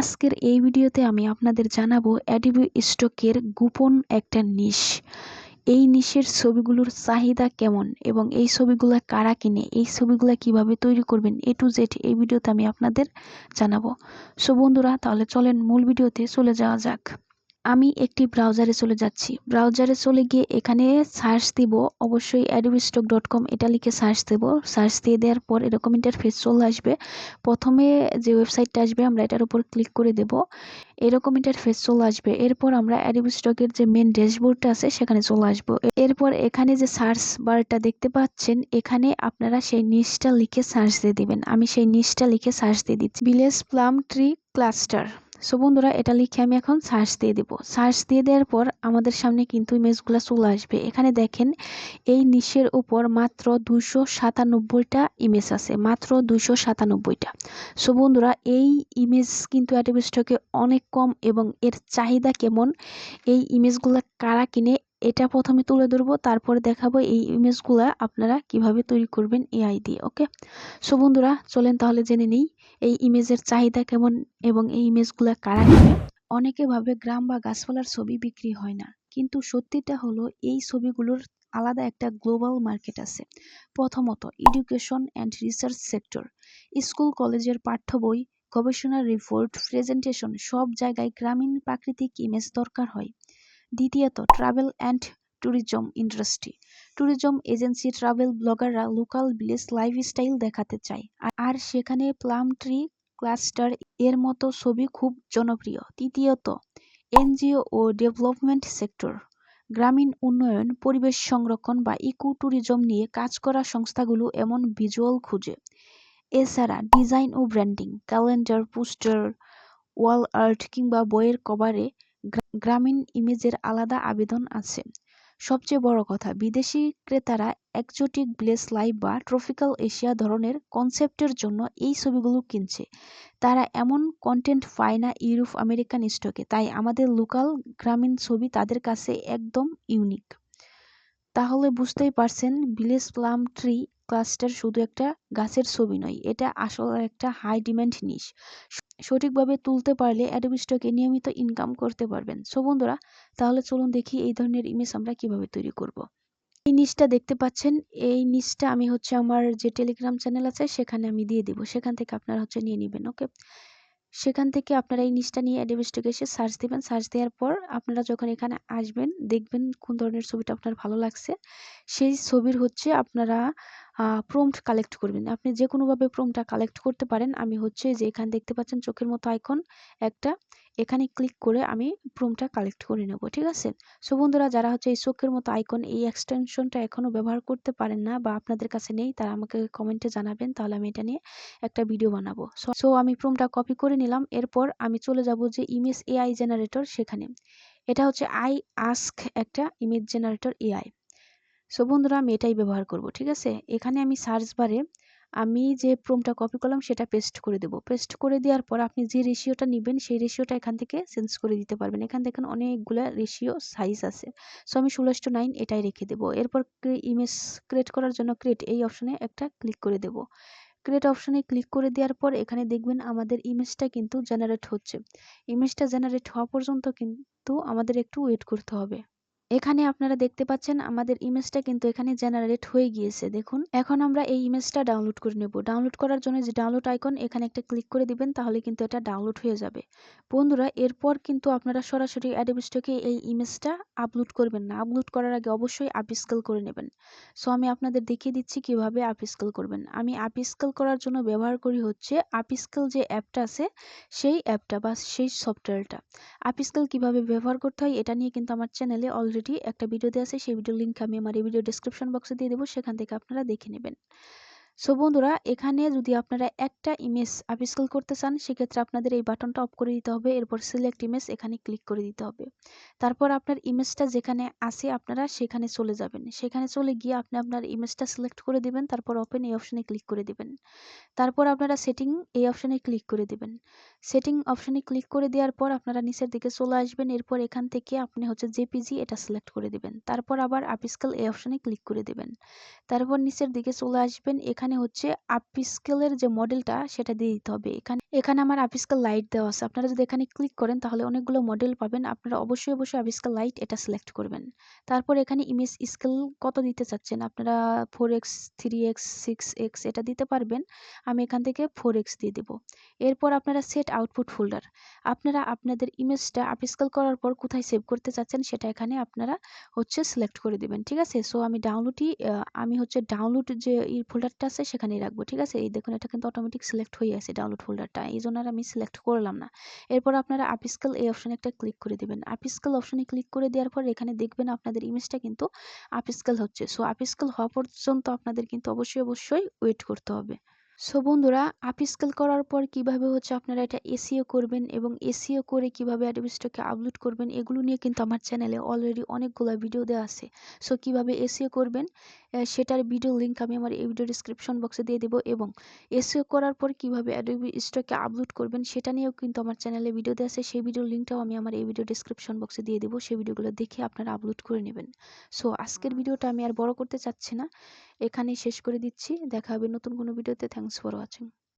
আজকের এই ভিডিওতে আমি আপনাদের জানাব অ্যাডিবি স্টকের গোপন একটা নিশ। এই নিশের ছবিগুলোর চাহিদা কেমন এবং এই ছবিগুলো কারা কিনে, এই ছবিগুলো কীভাবে তৈরি করবেন, এ টু জেড এই ভিডিওতে আমি আপনাদের জানাব। সো বন্ধুরা, তাহলে চলেন মূল ভিডিওতে চলে যাওয়া যাক। আমি একটি ব্রাউজারে চলে যাচ্ছি। ব্রাউজারে চলে গিয়ে এখানে সার্চ দিব। অবশ্যই অ্যাডোবিস্টক ডট কম এটা লিখে সার্চ দেব। সার্চ দিয়ে দেওয়ার পর এরকম ইন্টারফেস চলে আসবে। প্রথমে যে ওয়েবসাইটটা আসবে আমরা এটার উপর ক্লিক করে দেব। এরকম ইন্টারফেস চলে আসবে। এরপর আমরা অ্যাডোবিস্টকের যে মেন ড্যাশবোর্ডটা আছে সেখানে চলে আসব। এরপর এখানে যে সার্চ বারটা দেখতে পাচ্ছেন, এখানে আপনারা সেই নিচটা লিখে সার্চ দিয়ে দিবেন। আমি সেই নিচটা লিখে সার্চ দিয়ে দিচ্ছি। Village plum tree cluster so বন্ধুরা, এটা লিখে আমি এখন সার্চ দিয়ে দিব। সার্চ দিয়ে দেওয়ার পর আমাদের সামনে কিন্তু ইমেজগুলো চলে আসবে। এখানে দেখেন, এই নিশের উপর মাত্র দুশো সাতানব্বইটা ইমেজ আছে, মাত্র দুশো সাতানব্বইটা। সো বন্ধুরা, এই ইমেজ কিন্তু অ্যাডোবি অনেক কম এবং এর চাহিদা কেমন? এই ইমেজগুলো কারা কিনে? এটা প্রথমে তুলে ধরবো, তারপরে দেখাবো এই ইমেজগুলা আপনারা কীভাবে তৈরি করবেন এআই দিয়ে, ওকে? সো বন্ধুরা, চলেন তাহলে জেনে নিই। এই ইমেজের চাহিদা কেমন এবং এই ইমেজগুলা কারা কিনে অনেকে ভাবে গ্রাম বা গাছপালার ছবি বিক্রি হয় না। কিন্তু সত্যিটা হলো, এই ছবিগুলোর আলাদা একটা গ্লোবাল মার্কেট আছে। প্রথমত, education and research sector. School, কলেজের পাঠ্য বই গবেষণার রিপোর্ট, প্রেজেন্টেশন সব জায়গায় গ্রামীণ প্রাকৃতিক ইমেজ দরকার হয়। দ্বিতীয়ত, travel and tourism industry. Tourism agency travel ব্লগাররা local village lifestyle দেখাতে চায়। আর সেখানে প্লাম ট্রি ক্লাস্টার এর মতো ছবি খুব জনপ্রিয়। তৃতীয়ত, এনজিও ও ডেভেলপমেন্ট সেক্টর গ্রামীণ উন্নয়ন, পরিবেশ সংরক্ষণ বা ইকো ট্যুরিজম নিয়ে কাজ করা সংস্থাগুলো এমন ভিজুয়াল খুঁজে। এছাড়া ডিজাইন ও branding calendar poster wall art কিংবা বইয়ের কভারে গ্রামীণ ইমেজের আলাদা আবেদন আছে। সবচেয়ে বড় কথা, বিদেশি ক্রেতারা একজোটিক ভিলেজ লাইভ বা ট্রপিক্যাল এশিয়া ধরনের কনসেপ্টের জন্য এই ছবিগুলো কিনছে। তারা এমন কন্টেন্ট পায় না ইউরোপ আমেরিকান স্টকে, তাই আমাদের লোকাল গ্রামীণ ছবি তাদের কাছে একদম ইউনিক। তাহলে বুঝতেই পারছেন ভিলেজ প্লাম ট্রি ক্লাস্টার শুধু একটা গাছের ছবি নয়, এটা আসলে একটা হাই ডিম্যান্ড নিশ সঠিকভাবে তুলতে পারলে অ্যাডোবি স্টকে নিয়মিত ইনকাম করতে পারবেন। সো বন্ধুরা, তাহলে চলুন দেখি এই ধরনের ইমেজ আমরা কীভাবে তৈরি করব। এই নিচটা দেখতে পাচ্ছেন, এই নিচটা আমি হচ্ছে আমার যে টেলিগ্রাম চ্যানেল আছে, সেখানে আমি দিয়ে দিব। সেখান থেকে আপনারা হচ্ছে নিয়ে নেবেন ওকে সেখান থেকে আপনারা এই নিচটা নিয়ে অ্যাডোবি স্টকে এসে সার্চ দেবেন। সার্চ দেওয়ার পর আপনারা যখন এখানে আসবেন, দেখবেন কোন ধরনের ছবিটা আপনার ভালো লাগছে। সেই ছবির হচ্ছে আপনারা প্রম্পট কালেক্ট করবেন। আপনি যে কোনোভাবে প্রম্পটটা কালেক্ট করতে পারেন। আমি হচ্ছে যে এখানে দেখতে পাচ্ছেন চোখের মতো আইকন একটা। এখানে ক্লিক করে আমি প্রম্পটটা কালেক্ট করে নেব, ঠিক আছে? সো বন্ধুরা, যারা হচ্ছে এই চোখের মতো আইকন এই এক্সটেনশনটা এখনও ব্যবহার করতে পারেন না বা আপনাদের কাছে নেই, তারা আমাকে কমেন্টে জানাবেন। তাহলে আমি এটা নিয়ে একটা ভিডিও বানাবো। সো আমি প্রম্পটটা কপি করে নিলাম। এরপর আমি চলে যাব যে ইমেজ এআই জেনারেটর সেখানে। এটা হচ্ছে আই আস্ক একটা ইমেজ জেনারেটর এআই সো বন্ধুরা, আমি এটাই ব্যবহার করব, ঠিক আছে? এখানে আমি সার্চ বারে আমি যে প্রোমটা কপি করলাম, সেটা পেস্ট করে দেব। পেস্ট করে দেওয়ার পর আপনি যে রেশিওটা নেবেন, সেই রেশিওটা এখান থেকে চেঞ্জ করে দিতে পারবেন। এখান থেকে অনেকগুলা রেশিও সাইজ আছে। সো আমি ষোলো টু নাইন এটাই রেখে দেবো। এরপর ইমেজ ক্রিয়েট করার জন্য ক্রিয়েট এই অপশনে একটা ক্লিক করে দেব। ক্রিয়েট অপশনে ক্লিক করে দেওয়ার পর এখানে দেখবেন আমাদের ইমেজটা কিন্তু জেনারেট হচ্ছে। ইমেজটা জেনারেট হওয়া পর্যন্ত কিন্তু আমাদের একটু ওয়েট করতে হবে। এখানে আপনারা দেখতে পাচ্ছেন আমাদের ইমেজটা কিন্তু এখানে জেনারেট হয়ে গিয়েছে। দেখুন, এখন আমরা এই ইমেজটা ডাউনলোড করে নেব। ডাউনলোড করার জন্য যে ডাউনলোড আইকন এখানে একটা ক্লিক করে দিবেন, তাহলে কিন্তু এটা ডাউনলোড হয়ে যাবে। বন্ধুরা, এরপর কিন্তু আপনারা সরাসরি অ্যাডোবি স্টকে এই ইমেজটা আপলোড করবেন না। আপলোড করার আগে অবশ্যই আপস্কেল করে নেবেন। সো আমি আপনাদের দেখিয়ে দিচ্ছি কীভাবে আপস্কেল করবেন। আমি আপস্কেল করার জন্য ব্যবহার করি হচ্ছে আপস্কেল যে অ্যাপটা আছে, সেই অ্যাপটা বা সেই সফটওয়্যারটা আপস্কেল কীভাবে ব্যবহার করতে হয়, এটা নিয়ে কিন্তু আমার চ্যানেলে অলরেডি অলরেডি একটা ভিডিও দেওয়া আছে, সেই ভিডিওর লিঙ্ক আমি আমার এই ভিডিও ডিসক্রিপশন বক্সে দিয়ে দেবো, সেখান থেকে আপনারা দেখে নেবেন। সো বন্ধুরা, এখানে যদি আপনারা একটা ইমেজ আবিষ্কার করতে চান, সেক্ষেত্রে আপনাদের এই বাটনটা অফ করে দিতে হবে। এরপর সিলেক্ট ইমেজ এখানে ক্লিক করে দিতে হবে। তারপর আপনার ইমেজটা যেখানে আছে আপনারা সেখানে চলে যাবেন। সেখানে চলে গিয়ে আপনি আপনার ইমেজটা সিলেক্ট করে দিবেন, তারপর ওপেন এই অপশনে ক্লিক করে দিবেন। তারপর আপনারা সেটিং এই অপশনে ক্লিক করে দিবেন। সেটিং অপশনে ক্লিক করে দেওয়ার পর আপনারা নিচের দিকে চলে আসবেন। এরপর এখান থেকে আপনি হচ্ছে জেপিজি এটা সিলেক্ট করে দিবেন। তারপর আবার আপিস্কাল এই অপশনে ক্লিক করে দিবেন। তারপর নিচের দিকে চলে আসবেন। এখানে এখানে হচ্ছে আপস্কেলের যে মডেলটা সেটা দিয়ে দিতে হবে। এখানে এখানে আমার আপস্কেল লাইট দেওয়া আছে। আপনারা যদি এখানে ক্লিক করেন তাহলে অনেকগুলো মডেল পাবেন। আপনারা অবশ্যই অবশ্যই আপস্কেল লাইট এটা সিলেক্ট করবেন। তারপর এখানে ইমেজ স্কেল কত দিতে চাচ্ছেন? আপনারা four x three x six x এটা দিতে পারবেন। আমি এখান থেকে ফোর এক্স দিয়ে দেবো। এরপর আপনারা সেট আউটপুট ফোল্ডার আপনারা আপনাদের ইমেজটা আপস্কেল করার পর কোথায় সেভ করতে চাচ্ছেন সেটা এখানে আপনারা হচ্ছে সিলেক্ট করে দেবেন। ঠিক আছে? সো আমি ডাউনলোডই আমি হচ্ছে ডাউনলোড যে ই ফোল্ডারটা আছে সেখানেই রাখব, ঠিক আছে? এই দেখুন, এটা কিন্তু অটোমেটিক সিলেক্ট হয়ে আছে ডাউনলোড ফোল্ডারটা এই জন্য আর আমি সিলেক্ট করলাম না। এরপর আপনারা আপিস্কেল এই অপশানে একটা ক্লিক করে দেবেন। আপিস্কেল অপশানে ক্লিক করে দেওয়ার পর এখানে দেখবেন আপনাদের ইমেজটা কিন্তু আপিস্কেল হচ্ছে। সো আপিস্কেল হওয়া পর্যন্ত আপনাদের কিন্তু অবশ্যই অবশ্যই ওয়েট করতে হবে। সো বন্ধুরা আপস্কেল করার পর কীভাবে হচ্ছে আপনারা এটা এসিও করবেন এবং এসিও করে কীভাবে অ্যাডোবি স্টকে আপলোড করবেন, এগুলো নিয়ে কিন্তু আমার চ্যানেলে অলরেডি অনেকগুলো ভিডিও দেওয়া আছে। সো কীভাবে এসিও করবেন সেটার ভিডিও লিঙ্ক আমি আমার এই ভিডিও ডিসক্রিপশন বক্সে দিয়ে দেবো এবং এসিও করার পর কীভাবে অ্যাডোবি স্টকে আপলোড করবেন, সেটা নিয়েও কিন্তু আমার চ্যানেলে ভিডিও দেওয়া আছে। সেই ভিডিও লিঙ্কটাও আমি আমার এই ভিডিও ডিসক্রিপশন বক্সে দিয়ে দেবো। সেই ভিডিওগুলো দেখে আপনারা আপলোড করে নেবেন। সো আজকের ভিডিওটা আমি আর বড় করতে চাচ্ছি না। এখানেই শেষ করে দিচ্ছি। দেখা হবে নতুন কোনো ভিডিওতে। Thanks for watching